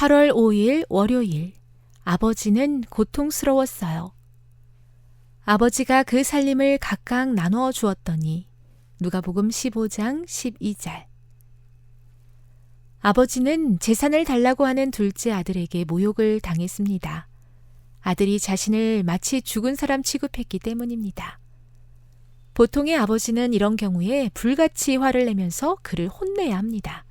8월 5일 월요일 아버지는 고통스러웠어요. 아버지가 그 살림을 각각 나누어 주었더니 누가복음 15장 12절 아버지는 재산을 달라고 하는 둘째 아들에게 모욕을 당했습니다. 아들이 자신을 마치 죽은 사람 취급했기 때문입니다. 보통의 아버지는 이런 경우에 불같이 화를 내면서 그를 혼내야 합니다.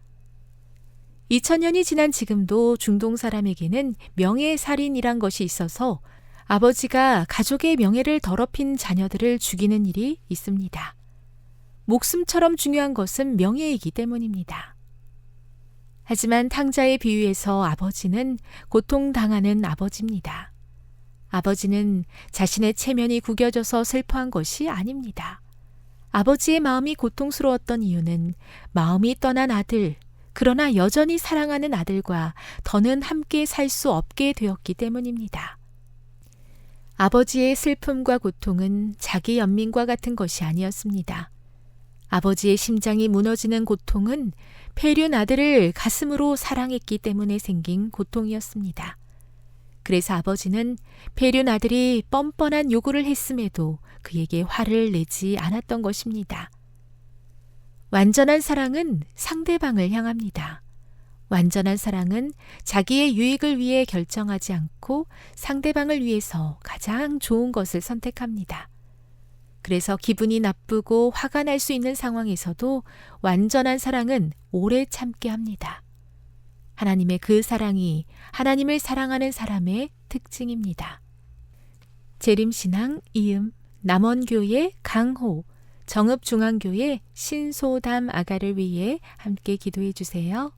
2000년이 지난 지금도 중동 사람에게는 명예살인이란 것이 있어서 아버지가 가족의 명예를 더럽힌 자녀들을 죽이는 일이 있습니다. 목숨처럼 중요한 것은 명예이기 때문입니다. 하지만 탕자의 비유에서 아버지는 고통당하는 아버지입니다. 아버지는 자신의 체면이 구겨져서 슬퍼한 것이 아닙니다. 아버지의 마음이 고통스러웠던 이유는 마음이 떠난 아들, 그러나 여전히 사랑하는 아들과 더는 함께 살 수 없게 되었기 때문입니다. 아버지의 슬픔과 고통은 자기 연민과 같은 것이 아니었습니다. 아버지의 심장이 무너지는 고통은 폐륜 아들을 가슴으로 사랑했기 때문에 생긴 고통이었습니다. 그래서 아버지는 폐륜 아들이 뻔뻔한 요구를 했음에도 그에게 화를 내지 않았던 것입니다. 완전한 사랑은 상대방을 향합니다. 완전한 사랑은 자기의 유익을 위해 결정하지 않고 상대방을 위해서 가장 좋은 것을 선택합니다. 그래서 기분이 나쁘고 화가 날 수 있는 상황에서도 완전한 사랑은 오래 참게 합니다. 하나님의 그 사랑이 하나님을 사랑하는 사람의 특징입니다. 재림신앙 이음 남원교회 강호 정읍중앙교회 신소담 아가를 위해 함께 기도해 주세요.